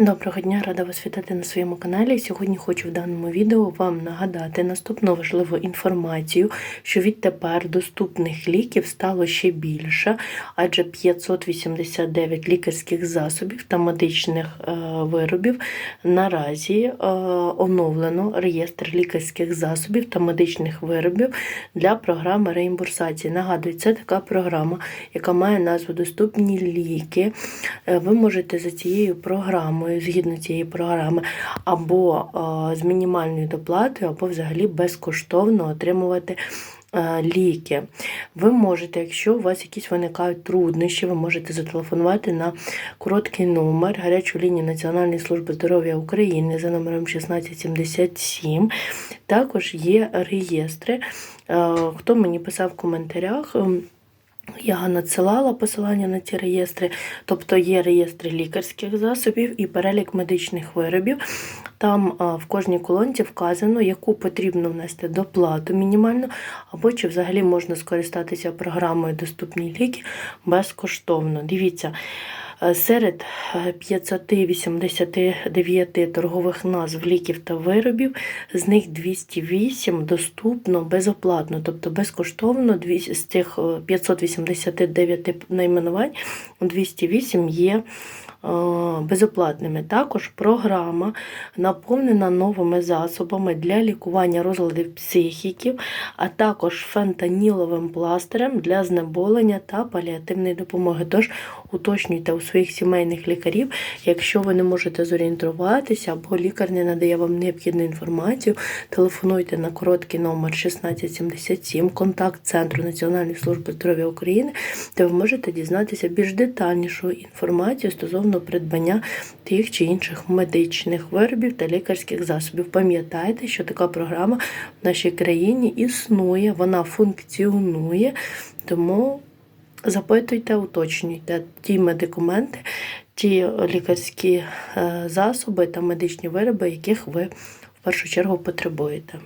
Доброго дня, рада вас вітати на своєму каналі. Сьогодні хочу в даному відео вам нагадати наступну важливу інформацію, що відтепер доступних ліків стало ще більше, адже 589 лікарських засобів та медичних е, виробів наразі е, оновлено реєстр лікарських засобів та медичних виробів для програми реімбурсації. Нагадую, це така програма, яка має назву Доступні ліки. Е, Ви можете за цією програмою, згідно цієї програми, або е, з мінімальною доплатою, або взагалі безкоштовно отримувати. е, Ліки. Ви можете, якщо у вас якісь виникають труднощі, ви можете зателефонувати на короткий номер гарячу лінію Національної служби здоров'я України за номером 1677. Також є реєстри. Е, Хто мені писав в коментарях, я надсилала посилання на ці реєстри, тобто є реєстри лікарських засобів і перелік медичних виробів. Там в кожній колонці вказано, яку потрібно внести доплату мінімальну, або чи взагалі можна скористатися програмою Доступні ліки безкоштовно. Дивіться. Е, Серед е, 589 торгових назв ліків та виробів, з них 208 доступно безоплатно, тобто безкоштовно з цих е, 589 найменувань 208 є е, безоплатними. Також програма наповнена новими засобами для лікування розладів психіків, а також фентаніловим пластирем для знеболення та паліативної допомоги. Тож уточнюйте у своїх сімейних лікарів, якщо ви не можете зорієнтуватися або лікар не надає вам необхідну інформацію, телефонуйте на короткий номер 1677, контакт Центру Національної служби здоров'я України, де ви можете дізнатися більш детальнішу інформацію стосовно придбання тих чи інших медичних виробів та лікарських засобів. Пам'ятайте, що така програма в нашій країні існує, вона функціонує, тому запитуйте, уточнюйте ті медикаменти, ті лікарські е, засоби та медичні вироби, яких ви в першу чергу потребуєте.